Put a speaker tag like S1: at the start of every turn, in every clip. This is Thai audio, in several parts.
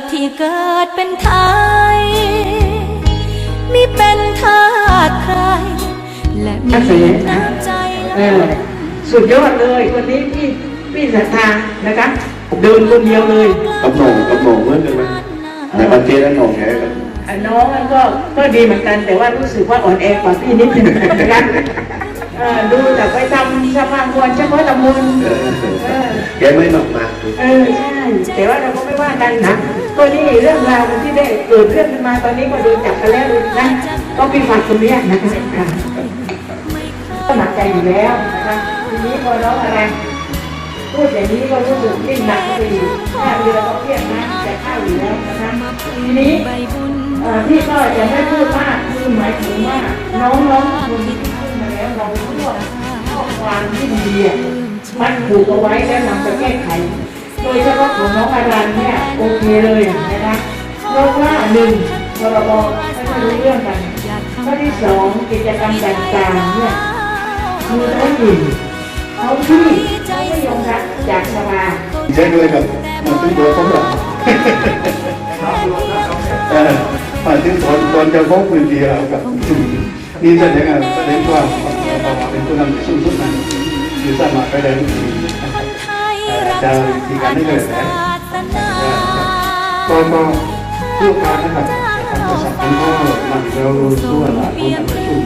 S1: ดที่เกิดเป็นไทยมิเป็นทาสใคร และมีน้ำใจ
S2: เออสุดยอดเลยวันนี้พี่พี่ศรัทธานะคะเดินคนเดียวเลย
S3: กับหนงกับหนงเหมือนกันไหมในประเทศนั้นหนงแค่กัน
S2: อะน้องมันก็ก็ดีเหมือนกันแต่ว่ารู้สึกว่าอ่อนแอกว่าพี่นิดนึงนะคะเออดูแต่ไปทำสมางวนเฉพาะตำบล
S3: เออ
S2: เออ
S3: แกไม่มากมาก
S2: เออใช่แต่ว่าเราก็ไม่ว่ากันนะ ก็นี่เรื่องราวที่ได้เกิดเรื่องขึ้นมาตอนนี้ก็โดนจับกันแล้วนะก็พี่ฝากคนเนี้ยนะคะก็หนักใจอยู่แล้วนะคะทีนี้พอน้องอะไรพูดอย่างนี้ก็รู้สึกยิ่งหนักไปอีกถ้าเรือก็เครียดนะแต่ข้าวอยู่แล้วนะคะทีนี้
S1: ใบบุญ
S2: เอ่อพี่ก็จะไม่พูดมากคือหมายถึงว่าน้องๆคนที่ขึ้นมาแล้วเราเลือกข้อความที่ดีอะมันผูกเอาไว้แล้วนำไปแก้ไข โดยเฉพาะของน้องอารันเนี่ยโอเคเลยนะคะเพราะว่าหนึ่งพรบไม่ค่อยรู้เรื่องกันข้อที่สองกิจกรรมต่างๆเนี่ยคือท้องถิ่นท้องที่ไม่ยอมรับจากสภา
S3: ใช่ด้วยครับมันถึงตัวผมหรอกเออมาถึงตอนตอนจะพบพื้นที่แล้วกับนี่แสดงแสดงว่าเราเป็นผู้นำสูงสุดนั้นอยู่สามารถไปได้ทุกที จะ
S1: ชา
S3: มีการให้เกิด
S1: ติ
S3: นะ
S1: ศาสนา
S3: ก็ก็ผู้การนะครับทำประสบการณ์ก็มันเราสู้อะไรคนทำประชุม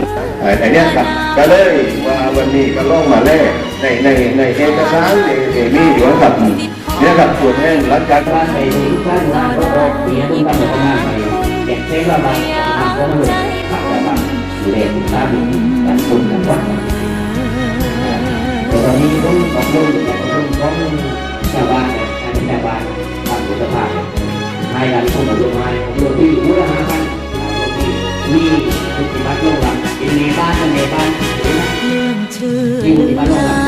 S3: อันนี้ครับก็เลยว่าวันนี้ก็ล่องมาแรกในในในเอกสารในในมีอยู่ครับเนี่ยครับส่วนแทนรัฐการบ้านใน
S4: ทุกท่านว่าก็ออกเสียทุกท่านก็มาไปแจกเช็คระบาทำก็เลยขับระบายดูแลคุณภาพการคุณกันว่าแต่ตอนนี้ต้องต้องล งต้องต้องชาวบ้านในชาวบ้านทำสุขภานให้กันต้องมาลงมาลงที่รู้ละห้าพันมีปฏิบัติลกหลังเป็นในบ้านในบ้าน
S1: เรื่องชื่อ
S4: ที่ปฏิบัติลกหลัง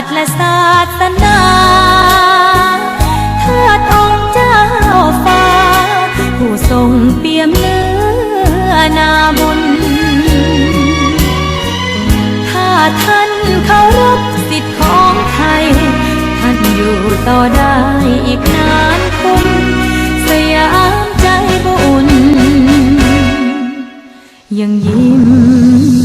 S1: ติและศาสนาเทิดองค์เจ้าฟ้า ผู้ทรงเปี่ยมเนื้อนาบุญถ้าท่านเคารพสิทธิของไทย ท่านอยู่ต่อได้อีกนานคุณสยามใจบุญยังยิ้ม